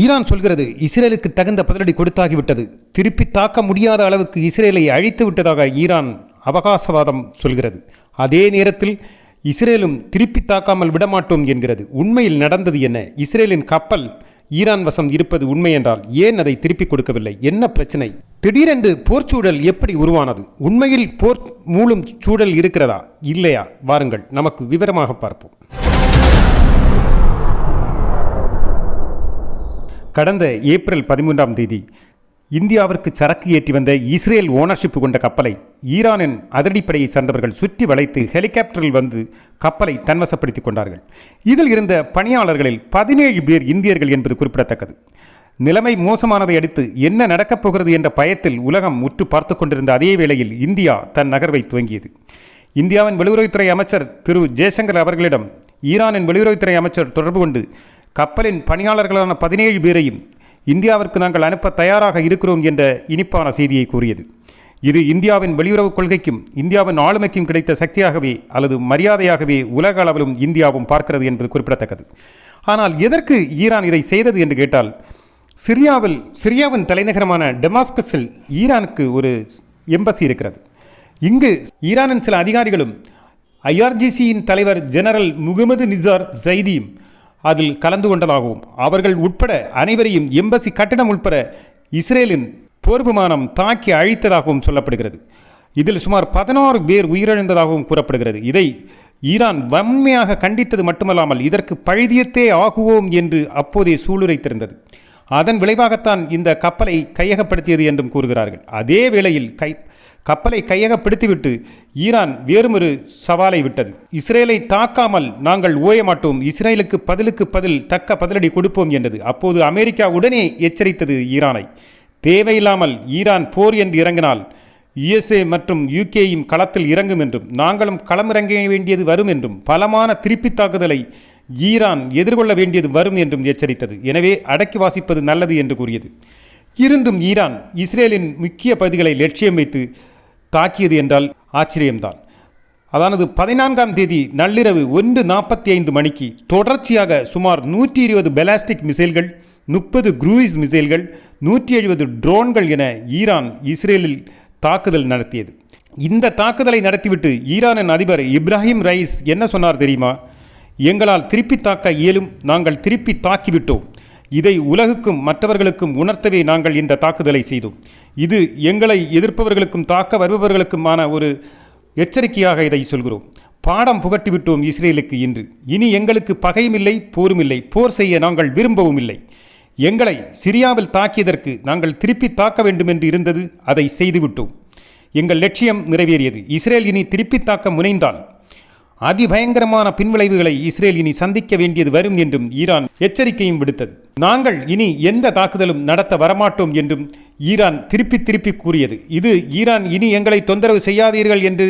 Iran சொல்கிறது இஸ்ரேலுக்கு தகுந்த பதிலடி கொடுத்தாகிவிட்டது. திருப்பி தாக்க முடியாத அளவுக்கு இஸ்ரேலை அழித்து விட்டதாக ஈரான் அவகாசவாதம் சொல்கிறது. அதே நேரத்தில் இஸ்ரேலும் திருப்பி தாக்காமல் விடமாட்டோம் என்கிறது. உண்மையில் நடந்தது என்ன? இஸ்ரேலின் கப்பல் ஈரான் வசம் இருப்பது உண்மை என்றால் ஏன் அதை திருப்பிக் கொடுக்கவில்லை? என்ன பிரச்சனை? திடீரென்று போர்ச்சூழல் எப்படி உருவானது? உண்மையில் போர் மூலம் சூழல் இருக்கிறதா? இல்லையா? வாருங்கள் நமக்கு விவரமாக பார்ப்போம். கடந்த ஏப்ரல் பதிமூன்றாம் தேதி இந்தியாவிற்கு சரக்கு ஏற்றி வந்த இஸ்ரேல் ஓனர்ஷிப் கொண்ட கப்பலை ஈரானின் அதிரடிப்படையை சார்ந்தவர்கள் சுற்றி வளைத்து ஹெலிகாப்டரில் வந்து கப்பலை தன்வசப்படுத்திக் கொண்டார்கள். இதில் இருந்த பணியாளர்களில் பதினேழு பேர் இந்தியர்கள் என்பது குறிப்பிடத்தக்கது. நிலைமை மோசமானதை அடுத்து என்ன நடக்கப் போகிறது என்ற பயத்தில் உலகம் உற்று பார்த்து கொண்டிருந்த அதே வேளையில் இந்தியா தன் நகர்வை துவங்கியது. இந்தியாவின் வெளியுறவுத்துறை அமைச்சர் திரு ஜெய்சங்கர் அவர்களிடம் ஈரானின் வெளியுறவுத்துறை அமைச்சர் தொடர்பு கொண்டு கப்பலின் பணியாளர்களான பதினேழு பேரையும் இந்தியாவிற்கு நாங்கள் அனுப்ப தயாராக இருக்கிறோம் என்ற இனிப்பான செய்தியை கூறியது. இது இந்தியாவின் வெளியுறவுக் கொள்கைக்கும் இந்தியாவின் ஆளுமைக்கும் கிடைத்த சக்தியாகவே அல்லது மரியாதையாகவே உலக அளவிலும் இந்தியாவும் பார்க்கிறது என்பது குறிப்பிடத்தக்கது. ஆனால் எதற்கு ஈரான் இதை செய்தது என்று கேட்டால் சிரியாவில் சிரியாவின் தலைநகரமான டெமாஸ்கஸில் ஈரானுக்கு ஒரு எம்பசி இருக்கிறது. இங்கு ஈரானின் சில அதிகாரிகளும் ஐஆர்ஜிசியின் தலைவர் ஜெனரல் முகமது நிசார் ஜைதியும் அதில் கலந்து கொண்டதாகவும் அவர்கள் உட்பட அனைவரையும் எம்பசி கட்டணம் உட்பட இஸ்ரேலின் போர் விமானம் தாக்கி அழித்ததாகவும் சொல்லப்படுகிறது. இதில் சுமார் பதினாறு பேர் உயிரிழந்ததாகவும் கூறப்படுகிறது. இதை ஈரான் வன்மையாக கண்டித்தது மட்டுமல்லாமல் இதற்கு பழுதியத்தே ஆகுவோம் என்று அப்போதே சூளுரைத்திருந்தது. அதன் விளைவாகத்தான் இந்த கப்பலை கையகப்படுத்தியது என்றும் கூறுகிறார்கள். அதே வேளையில் கை கப்பலை கையகப்படுத்திவிட்டு ஈரான் வேறுமொரு சவாலை விட்டது. இஸ்ரேலை தாக்காமல் நாங்கள் ஓய மாட்டோம். இஸ்ரேலுக்கு பதிலுக்கு பதில் தக்க பதிலடி கொடுப்போம் என்றது. அப்போது அமெரிக்கா உடனே எச்சரித்தது ஈரானை. தேவையில்லாமல் ஈரான் போர் என்று இறங்கினால் யுஎஸ்ஏ மற்றும் யூகேயும் களத்தில் இறங்கும் என்றும் நாங்களும் களமிறங்க வேண்டியது வரும் என்றும் பலமான திருப்பித் தாக்குதலை ஈரான் எதிர்கொள்ள வேண்டியது வரும் என்றும் எச்சரித்தது. எனவே அடக்கி வாசிப்பது நல்லது என்று கூறியது. இருந்தும் ஈரான் இஸ்ரேலின் முக்கிய பகுதிகளை லட்சியம் வைத்து தாக்கியது என்றால் ஆச்சரியம்தான். அதானது பதினான்காம் தேதி நள்ளிரவு ஒன்று நாற்பத்தி ஐந்து மணிக்கு தொடர்ச்சியாக சுமார் நூற்றி இருபது பெலாஸ்டிக் மிசைல்கள் முப்பது குரூயிஸ் மிசைல்கள் நூற்றி எழுபது ட்ரோன்கள் என ஈரான் இஸ்ரேலில் தாக்குதல் நடத்தியது. இந்த தாக்குதலை நடத்திவிட்டு ஈரானின் அதிபர் இப்ராஹிம் ரைஸ் என்ன சொன்னார் தெரியுமா? எங்களால் திருப்பி தாக்க இயலும் நாங்கள் திருப்பி தாக்கிவிட்டோம். இதை உலகுக்கும் மற்றவர்களுக்கும் உணர்த்தவே நாங்கள் இந்த தாக்குதலை செய்தோம். இது எங்களை எதிர்ப்பவர்களுக்கும் தாக்க வருபவர்களுக்குமான ஒரு எச்சரிக்கையாக இதை சொல்கிறோம். பாடம் புகட்டிவிட்டோம் இஸ்ரேலுக்கு இன்று. இனி எங்களுக்கு பகையும் இல்லை போரும் இல்லை போர் செய்ய நாங்கள் விரும்பவும் இல்லை எங்களை சிரியாவில் தாக்கியதற்கு நாங்கள் திருப்பி தாக்க வேண்டும் என்று இருந்தது அதை செய்துவிட்டோம். எங்கள் லட்சியம் நிறைவேறியது. இஸ்ரேல் இனி திருப்பி தாக்க முனைந்தால் அதிபயங்கரமான பின்விளைவுகளை இஸ்ரேல் இனி சந்திக்க வேண்டியது வரும் என்றும் ஈரான் எச்சரிக்கையும் விடுத்தது. நாங்கள் இனி எந்த தாக்குதலும் நடத்த வரமாட்டோம் என்றும் ஈரான் திருப்பி திருப்பி கூறியது. இது ஈரான் இனி எங்களை தொந்தரவு செய்யாதீர்கள் என்று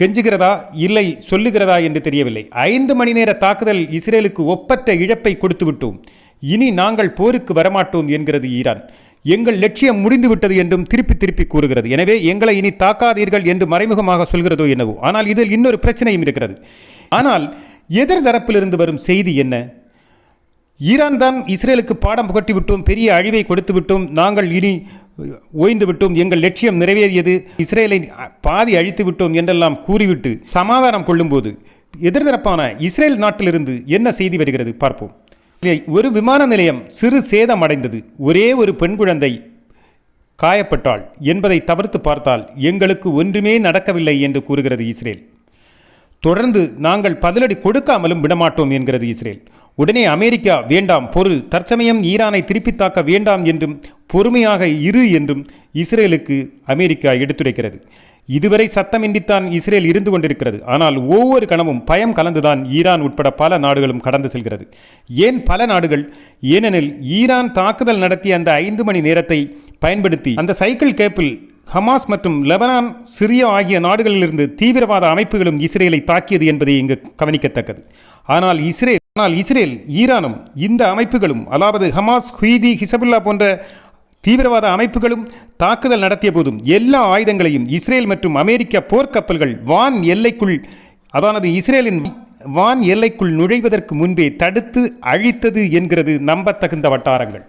கெஞ்சுகிறதா இல்லை சொல்லுகிறதா என்று தெரியவில்லை. ஐந்து மணி நேர தாக்குதல் இஸ்ரேலுக்கு ஒப்பற்ற இழப்பை கொடுத்துவிட்டோம். இனி நாங்கள் போருக்கு வரமாட்டோம் என்கிறது ஈரான். எங்கள் லட்சியம் முடிந்துவிட்டது என்றும் திருப்பி திருப்பி கூறுகிறது. எனவே எங்களை இனி தாக்காதீர்கள் என்று மறைமுகமாக சொல்கிறதோ என்னவோ. ஆனால் இதில் இன்னொரு பிரச்சனையும் இருக்கிறது. ஆனால் எதிர் தரப்பிலிருந்து வரும் செய்தி என்ன? ஈரான் தான் இஸ்ரேலுக்கு பாடம் புகட்டி விட்டோம் பெரிய அழிவை கொடுத்து விட்டோம் நாங்கள் இனி ஓய்ந்து விட்டோம் எங்கள் லட்சியம் நிறைவேறியது இஸ்ரேலை பாதி அழித்து விட்டோம் என்றெல்லாம் கூறிவிட்டு சமாதானம் கொள்ளும்போது எதிர்தரப்பான இஸ்ரேல் நாட்டிலிருந்து என்ன செய்தி வருகிறது பார்ப்போம். ஒரு விமான நிலையம் சிறு சேதம் அடைந்தது ஒரே ஒரு பெண் குழந்தை காயப்பட்டாள் என்பதை தவிர்த்து பார்த்தால் எங்களுக்கு ஒன்றுமே நடக்கவில்லை என்று கூறுகிறது இஸ்ரேல். தொடர்ந்து நாங்கள் பதிலடி கொடுக்காமலும் விடமாட்டோம் என்கிறது இஸ்ரேல். உடனே அமெரிக்கா வேண்டாம் பொருள் தற்சமயம் ஈரானை திருப்பி தாக்க வேண்டாம் என்றும் பொறுமையாக இரு என்றும் இஸ்ரேலுக்கு அமெரிக்கா எடுத்துரைக்கிறது. இதுவரை சத்தமின்றித்தான் இஸ்ரேல் இருந்து கொண்டிருக்கிறது. ஆனால் ஒவ்வொரு கணமும் பயம் கலந்துதான் ஈரான் உட்பட பல நாடுகளும் கடந்து செல்கிறது. ஏன் பல நாடுகள்? ஏனெனில் ஈரான் தாக்குதல் நடத்திய அந்த ஐந்து மணி நேரத்தை பயன்படுத்தி அந்த சைக்கிள் கேப்பில் ஹமாஸ் மற்றும் லெபனான் சிரியா ஆகிய நாடுகளிலிருந்து தீவிரவாத அமைப்புகளும் இஸ்ரேலை தாக்கியது என்பதை இங்கு கவனிக்கத்தக்கது. ஆனால் இஸ்ரேல் ஆனால் இஸ்ரேல் ஈரானும் இந்த அமைப்புகளும் அதாவது ஹமாஸ் ஹுய்தி ஹிசபுல்லா போன்ற தீவிரவாத அமைப்புகளும் தாக்குதல் நடத்திய போதும் எல்லா ஆயுதங்களையும் இஸ்ரேல் மற்றும் அமெரிக்க போர்க்கப்பல்கள் வான் எல்லைக்குள் அதானது இஸ்ரேலின் வான் எல்லைக்குள் நுழைவதற்கு முன்பே தடுத்து அழித்தது என்கிறது நம்பத்தகுந்த வட்டாரங்கள்.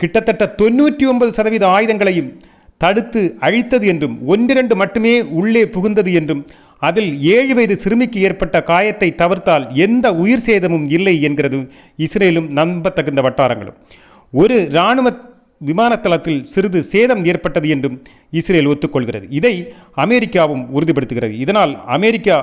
கிட்டத்தட்ட தொண்ணூற்றி ஒன்பது சதவீத ஆயுதங்களையும் தடுத்து அழித்தது என்றும் ஒன்றிரண்டு மட்டுமே உள்ளே புகுந்தது என்றும் அதில் ஏழு வயது சிறுமிக்கு ஏற்பட்ட காயத்தை தவிர்த்தால் எந்த உயிர் சேதமும் இல்லை என்கிறது இஸ்ரேலும் நம்பத்தகுந்த வட்டாரங்களும். ஒரு இராணுவ விமானத்தளத்தில் சிறிது சேதம் ஏற்பட்டது என்றும் இஸ்ரேல் ஒத்துக்கொள்கிறது. இதை அமெரிக்காவும் உறுதிப்படுத்துகிறது. இதனால் அமெரிக்கா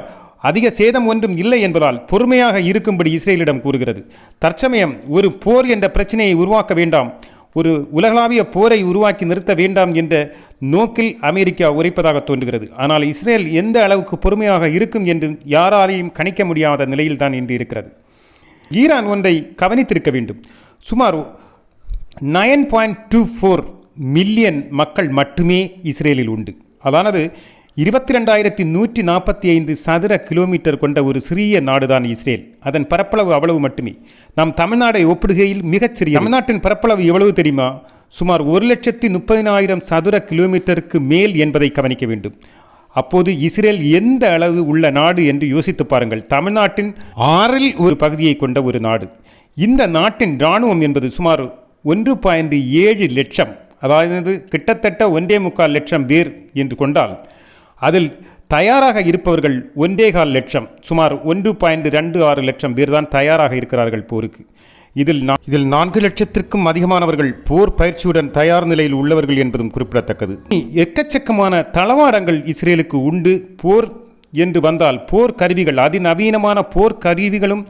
அதிக சேதம் ஒன்றும் இல்லை என்பதால் பொறுமையாக இருக்கும்படி இஸ்ரேலிடம் கூறுகிறது. தற்சமயம் ஒரு போர் என்ற பிரச்சனையை உருவாக்க வேண்டாம். ஒரு உலகளாவிய போரை உருவாக்கி நிறுத்த வேண்டாம் என்ற நோக்கில் அமெரிக்கா உரைப்பதாக தோன்றுகிறது. ஆனால் இஸ்ரேல் எந்த அளவுக்கு பொறுமையாக இருக்கும் என்று யாராலையும் கணிக்க முடியாத நிலையில்தான் இன்று இருக்கிறது. ஈரான் ஒன்றை கவனித்திருக்க வேண்டும். சுமார் nine point two four million மக்கள் மட்டுமே இஸ்ரேலில் உண்டு. அதானது இருபத்தி ரெண்டாயிரத்தி நூற்றி நாற்பத்தி ஐந்து சதுர கிலோமீட்டர் கொண்ட ஒரு சிறிய நாடுதான் இஸ்ரேல். அதன் பரப்பளவு அவ்வளவு மட்டுமே. நாம் தமிழ்நாடை ஒப்பிடுகையில் மிகச்சிறிய தமிழ்நாட்டின் பரப்பளவு எவ்வளவு தெரியுமா? சுமார் ஒரு லட்சத்தி முப்பதினாயிரம் சதுர கிலோமீட்டருக்கு மேல் என்பதை கவனிக்க வேண்டும். அப்போது இஸ்ரேல் எந்த அளவு உள்ள நாடு என்று யோசித்து பாருங்கள். தமிழ்நாட்டின் ஆறில் ஒரு பகுதியை கொண்ட ஒரு நாடு. இந்த நாட்டின் இராணுவம் என்பது சுமார் ஒன்று பாயிண்ட் ஏழு லட்சம் அதாவது கிட்டத்தட்ட ஒன்றே முக்கால் லட்சம் பேர் என்று கொண்டால் அதில் தயாராக இருப்பவர்கள் ஒன்றேகால் லட்சம் சுமார் ஒன்று பாயிண்ட் ரெண்டு ஆறு லட்சம் பேர் தான் தயாராக இருக்கிறார்கள் போருக்கு. இதில் இதில் நான்கு லட்சத்திற்கும் அதிகமானவர்கள் போர் பயிற்சியுடன் தயார் நிலையில் உள்ளவர்கள் என்பதும் குறிப்பிடத்தக்கது. எக்கச்சக்கமான தளவாடங்கள் இஸ்ரேலுக்கு உண்டு. போர் என்று வந்தால் போர் கருவிகள் அதிநவீனமான போர் கருவிகளும்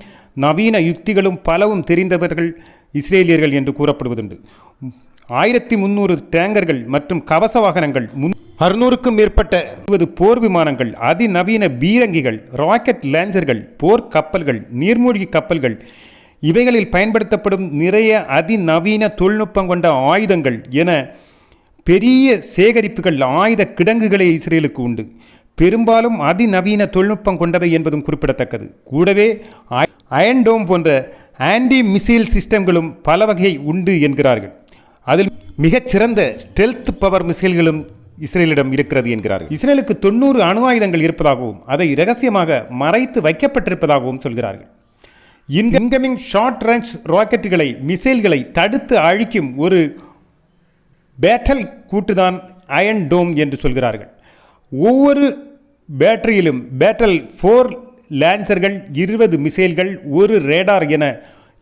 நவீன யுக்திகளும் பலவும் தெரிந்தவர்கள் இஸ்ரேலியர்கள் என்று கூறப்படுவதுண்டு. ஆயிரத்தி முந்நூறு டேங்கர்கள் மற்றும் கவச வாகனங்கள் முன் அறுநூறுக்கும் மேற்பட்ட இருபது போர் விமானங்கள் அதிநவீன பீரங்கிகள் ராக்கெட் லேஞ்சர்கள் போர் கப்பல்கள் நீர்மூழ்கி கப்பல்கள் இவைகளில் பயன்படுத்தப்படும் நிறைய அதிநவீன தொழில்நுட்பம் கொண்ட ஆயுதங்கள் என பெரிய சேகரிப்புகள் ஆயுத கிடங்குகளே இஸ்ரேலுக்கு உண்டு. பெரும்பாலும் அதிநவீன தொழில்நுட்பம் கொண்டவை என்பதும் குறிப்பிடத்தக்கது. கூடவே அயன்டோம் போன்ற ஆன்டி மிசைல் சிஸ்டம்களும் பல வகை உண்டு என்கிறார்கள். அதில் மிகச்சிறந்த ஸ்டெல்த் பவர் மிசைல்களும் இஸ்ரேலிடம் இருக்கிறது என்கிறார்கள். இஸ்ரேலுக்கு தொண்ணூறு அணு ஆயுதங்கள் இருப்பதாகவும் அதை ரகசியமாக மறைத்து வைக்கப்பட்டிருப்பதாகவும் சொல்கிறார்கள். இன்கமிங் ஷார்ட் ரேஞ்ச் ராக்கெட்டுகளை மிசைல்களை தடுத்து அழிக்கும் ஒரு பேட்டல் கூட்டுதான் அயன் டோம் என்று சொல்கிறார்கள். ஒவ்வொரு பேட்டரியிலும் பேட்டல் ஃபோர் லான்சர்கள் இருபது மிசைல்கள் ஒரு ரேடார் என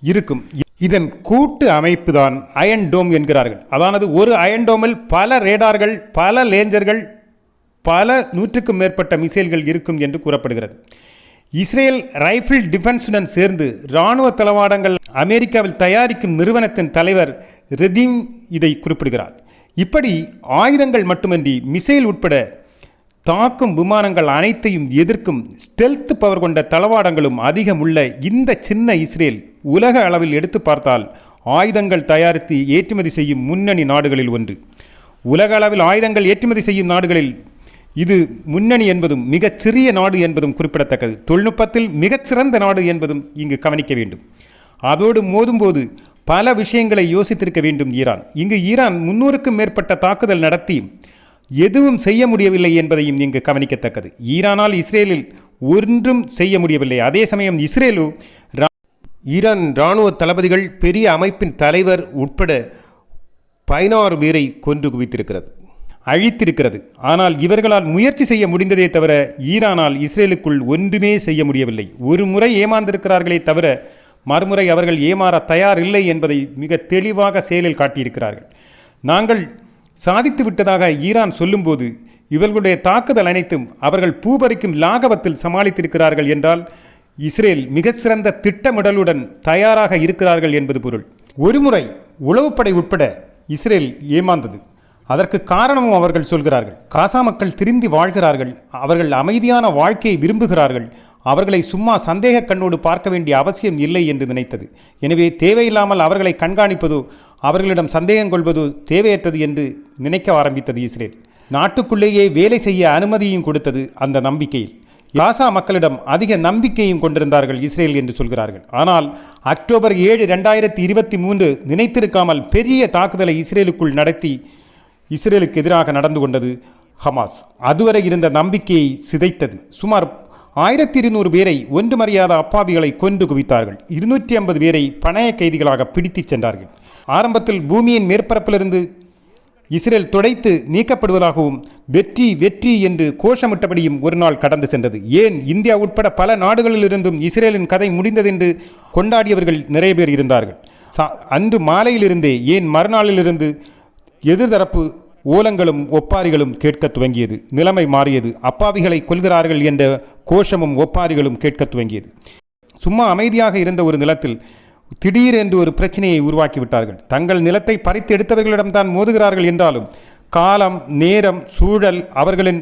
இருக்கும். இதன் கூட்டு அமைப்பு தான் அயன் டோம் என்கிறார்கள். அதானது ஒரு அயன் டோமில் பல ரேடார்கள் பல லேஞ்சர்கள் பல நூற்றுக்கும் மேற்பட்ட மிசைல்கள் இருக்கும் என்று கூறப்படுகிறது. இஸ்ரேல் ரைஃபிள் டிஃபென்ஸுடன் சேர்ந்து இராணுவ தளவாடங்கள் அமெரிக்காவில் தயாரிக்கும் நிறுவனத்தின் தலைவர் ரெதீம் இதை குறிப்பிடுகிறார். இப்படி ஆயுதங்கள் மட்டுமின்றி மிசைல் உட்பட தாக்கும் விமானங்கள் அனைத்தையும் எதிர்க்கும் ஸ்டெல்த் பவர் கொண்ட தளவாடங்களும் அதிகம் உள்ள இந்த சின்ன இஸ்ரேல் உலக அளவில் எடுத்து பார்த்தால் ஆயுதங்கள் தயாரித்து ஏற்றுமதி செய்யும் முன்னணி நாடுகளில் ஒன்று. உலக அளவில் ஆயுதங்கள் ஏற்றுமதி செய்யும் நாடுகளில் இது முன்னணி என்பதும் மிகச்சிறிய நாடு என்பதும் குறிப்பிடத்தக்கது. தொழில்நுட்பத்தில் மிகச்சிறந்த நாடு என்பதும் இங்கு கவனிக்க வேண்டும். அதோடு மோதும்போது பல விஷயங்களை யோசித்திருக்க வேண்டும் ஈரான். இங்கு ஈரான் முன்னூறுக்கும் மேற்பட்ட தாக்குதல் நடத்தி எதுவும் செய்ய முடியவில்லை என்பதையும் இங்கு கவனிக்கத்தக்கது. ஈரானால் இஸ்ரேலில் ஒன்றும் செய்ய முடியவில்லை. அதே சமயம் இஸ்ரேலு ரா- ஈரான் இராணுவ தளபதிகள் பெரிய அமைப்பின் தலைவர் உட்பட பதினாறு பேரை கொன்று குவித்திருக்கிறது அழித்திருக்கிறது. ஆனால் இவர்களால் முயற்சி செய்ய முடிந்ததே தவிர ஈரானால் இஸ்ரேலுக்குள் ஒன்றுமே செய்ய முடியவில்லை. ஒரு முறை ஏமாந்திருக்கிறார்களே தவிர மறுமுறை அவர்கள் ஏமாற தயார் இல்லை என்பதை மிக தெளிவாக செயலில் காட்டியிருக்கிறார்கள். நாங்கள் சாதித்து விட்டதாக ஈரான் சொல்லும்போது இவர்களுடைய தாக்குதல் அனைத்தும் அவர்கள் பூபறிக்கும் லாகவத்தில் சமாளித்திருக்கிறார்கள் என்றால் இஸ்ரேல் மிக சிறந்த திட்டமிடலுடன் தயாராக இருக்கிறார்கள் என்பது பொருள். ஒருமுறை உளவுப்படை உட்பட இஸ்ரேல் ஏமாந்தது. அதற்கு காரணமும் அவர்கள் சொல்கிறார்கள். காசா மக்கள் திருந்தி வாழ்கிறார்கள். அவர்கள் அமைதியான வாழ்க்கையை விரும்புகிறார்கள். அவர்களை சும்மா சந்தேக கண்ணோடு பார்க்க வேண்டிய அவசியம் இல்லை என்று நினைத்தது. எனவே தேவையில்லாமல் அவர்களை கண்காணிப்பதோ அவர்களிடம் சந்தேகம் கொள்வது தேவையற்றது என்று நினைக்க ஆரம்பித்தது இஸ்ரேல். நாட்டுக்குள்ளேயே வேலை செய்ய அனுமதியும் கொடுத்தது அந்த நம்பிக்கையில். காசா மக்களிடம் அதிக நம்பிக்கையும் கொண்டிருந்தார்கள் இஸ்ரேல் என்று சொல்கிறார்கள். ஆனால் அக்டோபர் ஏழு ரெண்டாயிரத்தி இருபத்தி மூன்று நினைத்திருக்காமல் பெரிய தாக்குதலை இஸ்ரேலுக்குள் நடத்தி இஸ்ரேலுக்கு எதிராக நடந்து கொண்டது ஹமாஸ். அதுவரை இருந்த நம்பிக்கையை சிதைத்தது. சுமார் ஆயிரத்தி இருநூறு பேரை ஒன்றுமறியாத அப்பாவிகளை கொன்று குவித்தார்கள். இருநூற்றி ஐம்பது பேரை பணைய கைதிகளாக பிடித்துச் சென்றார்கள். ஆரம்பத்தில் பூமியின் மேற்பரப்பிலிருந்து இஸ்ரேல் துடைத்து நீக்கப்படுவதாகவும் வெற்றி வெற்றி என்று கோஷமிட்டபடியும் ஒரு நாள் கடந்து சென்றது. ஏன்? இந்தியா உட்பட பல நாடுகளிலிருந்தும் இஸ்ரேலின் கதை முடிந்ததென்று கொண்டாடியவர்கள் நிறைய பேர் இருந்தார்கள். சா- அன்று மாலையிலிருந்தே ஏன் மறுநாளிலிருந்து எதிர்தரப்பு ஓலங்களும் ஒப்பாரிகளும் கேட்க துவங்கியது. நிலைமை மாறியது. அப்பாவிகளை கொள்கிறார்கள் என்ற கோஷமும் ஒப்பாரிகளும் கேட்க துவங்கியது. சும்மா அமைதியாக இருந்த ஒரு நிலத்தில் திடீரென்று ஒரு பிரச்சனையை உருவாக்கி விட்டார்கள் தங்கள் நிலத்தை பறித்து எடுத்தவர்களிடம்தான் மோதுகிறார்கள் என்றாலும் காலம் நேரம் சூழல் அவர்களின்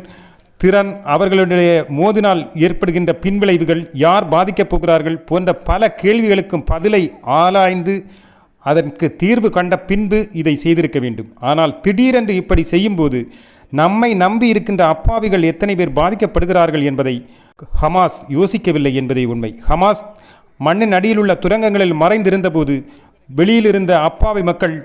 திறன் அவர்களுடைய மோதினால் ஏற்படுகின்ற பின்விளைவுகள் யார் பாதிக்கப் போகிறார்கள் போன்ற பல கேள்விகளுக்கும் பதிலை ஆராய்ந்து அதற்கு தீர்வு கண்ட பின்பு இதை செய்திருக்க வேண்டும். ஆனால் திடீரென்று இப்படி செய்யும்போது நம்மை நம்பி இருக்கின்ற அப்பாவிகள் எத்தனை பேர் பாதிக்கப்படுகிறார்கள் என்பதை ஹமாஸ் யோசிக்கவில்லை என்பதே உண்மை. ஹமாஸ் மண்ணின் அடியில் உள்ள துரங்கங்களில் மறைந்திருந்தபோது வெளியிலிருந்த அப்பாவி மக்கள்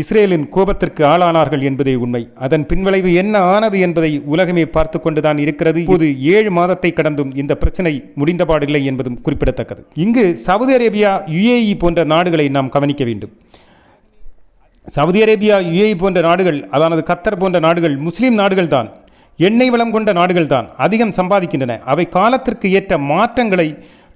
இஸ்ரேலின் கோபத்திற்கு ஆளானார்கள் என்பதே உண்மை. அதன் பின்விளைவு என்ன ஆனது என்பதை உலகமே பார்த்து கொண்டுதான் இருக்கிறது. இப்போது ஏழு மாதத்தை கடந்தும் இந்த பிரச்சனை முடிந்தபாடில்லை என்பதும் குறிப்பிடத்தக்கது. இங்கு சவுதி அரேபியா யுஏஇ போன்ற நாடுகளை நாம் கவனிக்க வேண்டும். சவுதி அரேபியா யுஏஇ போன்ற நாடுகள் அதானது கத்தர் போன்ற நாடுகள் முஸ்லீம் நாடுகள் தான் எண்ணெய் வளம் கொண்ட நாடுகள் தான் அதிகம் சம்பாதிக்கின்றன. அவை காலத்திற்கு ஏற்ற மாற்றங்களை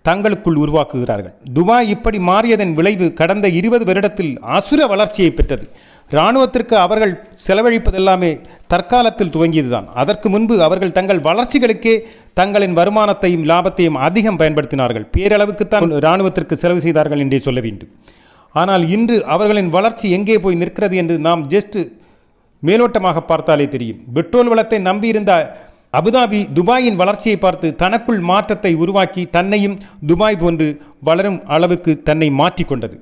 தங்களுக்குள் உருவாக்குகிறார்கள். துபாய் இப்படி மாறியதன் விளைவு கடந்த இருபது வருடத்தில் அசுர வளர்ச்சியை பெற்றது. இராணுவத்திற்கு அவர்கள் செலவழிப்பதெல்லாமே தற்காலத்தில் துவங்கியதுதான். அதற்கு முன்பு அவர்கள் தங்கள் வளர்ச்சிகளுக்கே தங்களின் வருமானத்தையும் லாபத்தையும் அதிகம் பயன்படுத்தினார்கள். பேரளவுக்குத்தான் இராணுவத்திற்கு செலவு செய்தார்கள் என்றே சொல்ல வேண்டும். ஆனால் இன்று அவர்களின் வளர்ச்சி எங்கே போய் நிற்கிறது என்று நாம் ஜஸ்ட் மேலோட்டமாக பார்த்தாலே தெரியும். பெட்ரோல் வளத்தை நம்பியிருந்த அபுதாபி துபாயின் வளர்ச்சியை பார்த்து தனக்குள் மாற்றத்தை உருவாக்கி தன்னையும் துபாய் போன்று வளரும் அளவுக்கு தன்னை மாற்றிக்கொண்டது.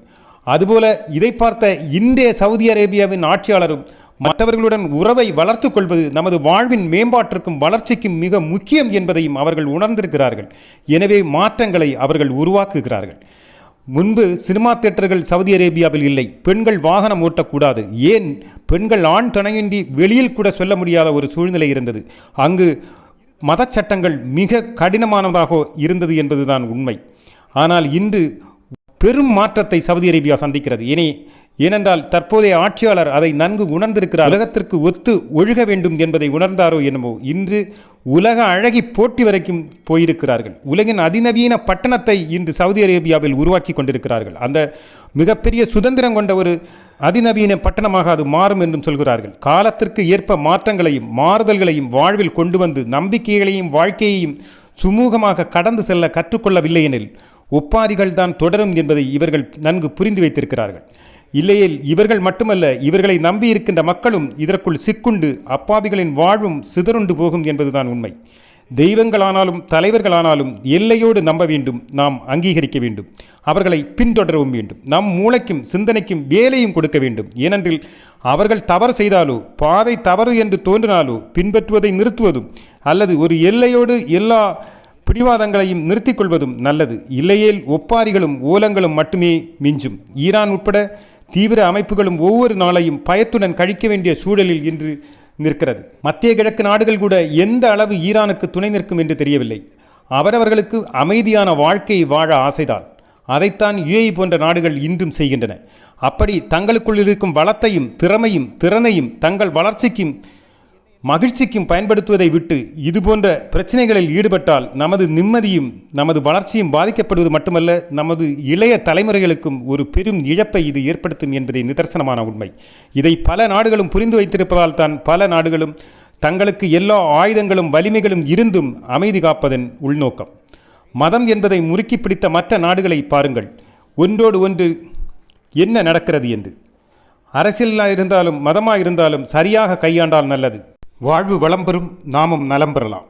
அதுபோல இதை பார்த்த இன்றைய சவுதி அரேபியாவின் ஆட்சியாளரும் மற்றவர்களுடன் உறவை வளர்த்துக் கொள்வது நமது வாழ்வின் மேம்பாட்டிற்கும் வளர்ச்சிக்கும் மிக முக்கியம் என்பதையும் அவர்கள் உணர்ந்திருக்கிறார்கள். எனவே மாற்றங்களை அவர்கள் உருவாக்குகிறார்கள். முன்பு சினிமா தியேட்டர்கள் சவுதி அரேபியாவில் இல்லை. பெண்கள் வாகனம் ஓட்டக்கூடாது. ஏன்? பெண்கள் ஆண் துணையின்றி வெளியில் கூட சொல்ல முடியாத ஒரு சூழ்நிலை இருந்தது. அங்கு மதச் சட்டங்கள் மிக கடினமானதாக இருந்தது என்பதுதான் உண்மை. ஆனால் இன்று பெரும் மாற்றத்தை சவுதி அரேபியா சந்திக்கிறது. இனி ஏனென்றால் தற்போதைய ஆட்சியாளர் அதை நன்கு உணர்ந்திருக்கிறார். உலகத்திற்கு ஒத்து ஒழுக வேண்டும் என்பதை உணர்ந்தாரோ என்னமோ இன்று உலக அழகி போட்டி வரைக்கும் போயிருக்கிறார்கள். உலகின் அதிநவீன பட்டணத்தை இன்று சவுதி அரேபியாவில் உருவாக்கி கொண்டிருக்கிறார்கள். அந்த மிகப்பெரிய சுதந்திரம் கொண்ட ஒரு அதிநவீன பட்டணமாக அது மாறும் என்றும் சொல்கிறார்கள். காலத்திற்கு ஏற்ப மாற்றங்களையும் மாறுதல்களையும் வாழ்வில் கொண்டு வந்து நம்பிக்கைகளையும் வாழ்க்கையையும் சுமூகமாக கடந்து செல்ல கற்றுக்கொள்ளவில்லை எனில் ஒப்பாரிகள் தான் தொடரும் என்பதை இவர்கள் நன்கு புரிந்து வைத்திருக்கிறார்கள். இல்லையேல் இவர்கள் மட்டுமல்ல இவர்களை நம்பி இருக்கின்ற மக்களும் இதற்குள் சிக்குண்டு அப்பாவிகளின் வாழ்வும் சிதறுண்டு போகும் என்பதுதான் உண்மை. தெய்வங்களானாலும் தலைவர்களானாலும் எல்லையோடு நம்ப வேண்டும் நாம் அங்கீகரிக்க வேண்டும். அவர்களை பின்தொடரவும் வேண்டும். நம் மூளைக்கும் சிந்தனைக்கும் வேலையும் கொடுக்க வேண்டும். ஏனென்றில் அவர்கள் தவறு செய்தாலோ பாதை தவறு என்று தோன்றினாலோ பின்பற்றுவதை நிறுத்துவதும் அல்லது ஒரு எல்லையோடு எல்லா பிடிவாதங்களையும் நிறுத்திக் கொள்வதும் நல்லது. இல்லையேல் ஒப்பாரிகளும் ஓலங்களும் மட்டுமே மிஞ்சும். ஈரான் உட்பட தீவிர அமைப்புகளும் ஒவ்வொரு நாளையும் பயத்துடன் கழிக்க வேண்டிய சூழலில் இன்று நிற்கிறது. மத்திய கிழக்கு நாடுகள் கூட எந்த அளவு ஈரானுக்கு துணை நிற்கும் என்று தெரியவில்லை. அவரவர்களுக்கு அமைதியான வாழ்க்கையை வாழ ஆசைதான். அதைத்தான் யுஏஇ போன்ற நாடுகள் இன்றும் செய்கின்றன. அப்படி தங்களுக்குள் இருக்கும் வளத்தையும் திறமையும் திறனையும் தங்கள் வளர்ச்சிக்கும் மகிழ்ச்சிக்கும் பயன்படுத்துவதை விட்டு இதுபோன்ற பிரச்சனைகளில் ஈடுபட்டால் நமது நிம்மதியும் நமது வளர்ச்சியும் பாதிக்கப்படுவது மட்டுமல்ல நமது இளைய தலைமுறைகளுக்கும் ஒரு பெரும் இழப்பை இது ஏற்படுத்தும் என்பதே நிதர்சனமான உண்மை. இதை பல நாடுகளும் புரிந்து வைத்திருப்பதால் தான் பல நாடுகளும் தங்களுக்கு எல்லா ஆயுதங்களும் வலிமைகளும் இருந்தும் அமைதி காப்பதன் உள்நோக்கம். மதம் என்பதை முறுக்கி பிடித்த மற்ற நாடுகளை பாருங்கள். ஒன்றோடு ஒன்று என்ன நடக்கிறது என்று. அரசியலாக இருந்தாலும் மதமாக இருந்தாலும் சரியாக கையாண்டால் நல்லது. வாழ்வு வளம் பெறும் நாமும் நலம் பெறலாம்.